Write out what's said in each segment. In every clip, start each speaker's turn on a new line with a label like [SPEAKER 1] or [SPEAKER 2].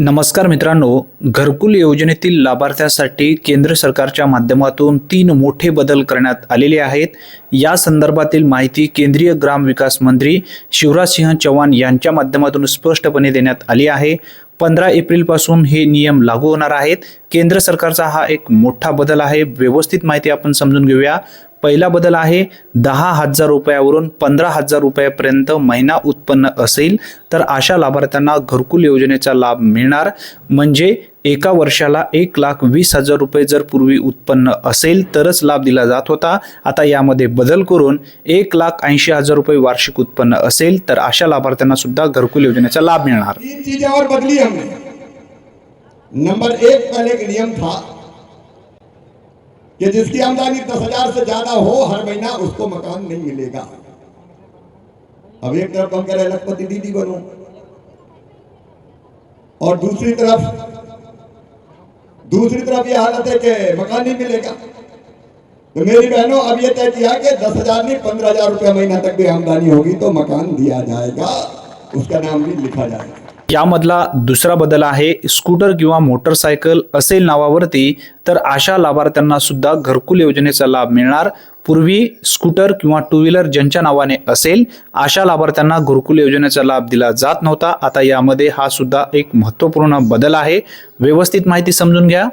[SPEAKER 1] नमस्कार मित्रांनो घरकुल योजनेतील लाभार्थ्यासाठी केंद्र सरकारच्या माध्यमातून तीन मोठे बदल करण्यात आलेले आहेत. या संदर्भातील माहिती केंद्रीय ग्राम विकास मंत्री शिवराज सिंह चौहान यांच्या माध्यमातून स्पष्टपणे देण्यात आली आहे. पंधरा एप्रिलपासून हे नियम लागू होणार आहेत. केंद्र सरकारचा हा एक मोठा बदल आहे. व्यवस्थित माहिती आपण समजून घेऊया. पहिला बदल आहे दहा हजार रुपयावरून पंधरा हजार रुपयापर्यंत महिना उत्पन्न असेल तर अशा लाभार्थ्यांना घरकुल योजनेचा लाभ मिळणार. म्हणजे एका वर्षाला एक लाख वीस हजार रुपये जर पूर्वी उत्पन्न असेल तरच लाभ दिला जात होता. आता यामध्ये बदल करून एक लाख ऐंशी हजार रुपये वार्षिक उत्पन्न असेल तर अशा लाभार्थ्यांना सुद्धा घरकुल योजनेचा लाभ मिळणार.
[SPEAKER 2] तीन चीजें और बदली हमने नंबर एक पहले एक नियम था कि जिसकी आमदनी दस हज़ार से ज़्यादा हो, हर महीना उसको मकान नहीं मिलेगा। अब एक तरफ़ हम कह रहे लखपति दीदी बनो। और दूसरी तरफ़ दूसरी तरफ़ ये हालत है कि मकान नहीं मिलेगा। तो मेरी बहनों, अब ये तय किया कि दस हज़ार नहीं, पंद्रह हज़ार रुपया महीना तक भी आमदनी होगी तो मकान दिया जाएगा, उसका नाम भी लिखा जाएगा।
[SPEAKER 1] यामधला दुसरा बदल आहे स्कूटर किंवा मोटरसायकल असेल नावावरती तर अशा लाभार्थ्यांना सुद्धा घरकुल योजनेचा लाभ मिळणार. पूर्वी स्कूटर किंवा टू व्हीलर ज्यांच्या नावाने असेल अशा लाभार्थ्यांना घरकुल योजनेचा लाभ दिला जात नव्हता. आता यामध्ये हा सुद्धा एक महत्त्वपूर्ण बदल आहे. व्यवस्थित माहिती समजून घ्या.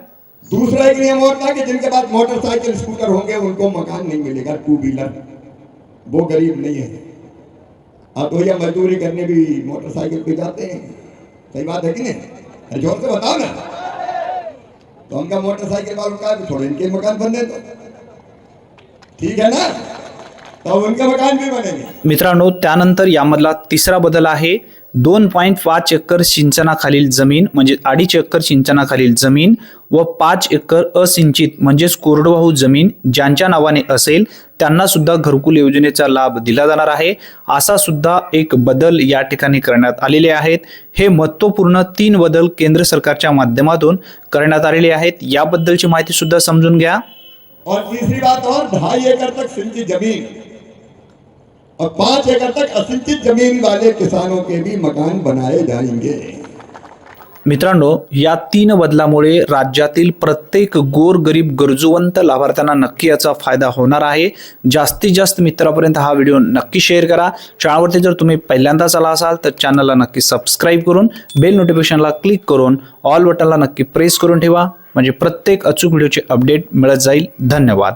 [SPEAKER 2] दूसरा एक नियम और था कि जिनके पास मोटरसाइकिल स्कूटर होंगे उनको मकान नहीं मिलेगा टू व्हीलर वो गरीब नहीं है। अब तो ये मजदूरी करने भी मोटरसाइकिल पे जाते हैं। सही बात है कि नहीं? अरे जोर से बताओ ना। तो उनका मोटरसाइकिल वालों का भी थोड़े इनके मकान बनने तो। ठीक है ना?
[SPEAKER 1] मित्रांनो त्यानंतर यामधला तिसरा बदल आहे. दोन पॉईंट पाच एकर सिंचनाखालील जमीन म्हणजे अडीच एकर सिंचनाखालील जमीन व पाच एकर असिंचित म्हणजेच कोरडवाहू जमीन ज्यांच्या नावाने असेल त्यांना सुद्धा घरकुल योजनेचा लाभ दिला जाणार आहे. असा सुद्धा एक बदल या ठिकाणी करण्यात आलेले आहेत. हे महत्त्वपूर्ण तीन बदल केंद्र सरकारच्या माध्यमातून करण्यात आलेले आहेत. याबद्दलची माहिती सुद्धा समजून घ्या.
[SPEAKER 2] और तीसरी बात और ढाई एकड़ तक सिंचित जमीन. और पांच एकड़ तक असिंचित जमीन वाले किसानों के भी मकान बनाए जाएंगे।
[SPEAKER 1] मित्रांनो या तीन बदलामुळे राज्यातील प्रत्येक गोर गरीब गरजूवंत लाभार्थ्यांना नक्की याचा फायदा होणार आहे. जास्तीत जास्त मित्रापर्यंत हा व्हिडिओ नक्की शेअर करा. चॅनलवरती जर तुम्ही पहिल्यांदाच आला असाल तर चॅनलला नक्की सबस्क्राईब करून बेल नोटिफिकेशनला क्लिक करून ऑल बटनला नक्की प्रेस करून ठेवा. म्हणजे प्रत्येक अचूक व्हिडिओचे अपडेट मिळत जाईल. धन्यवाद.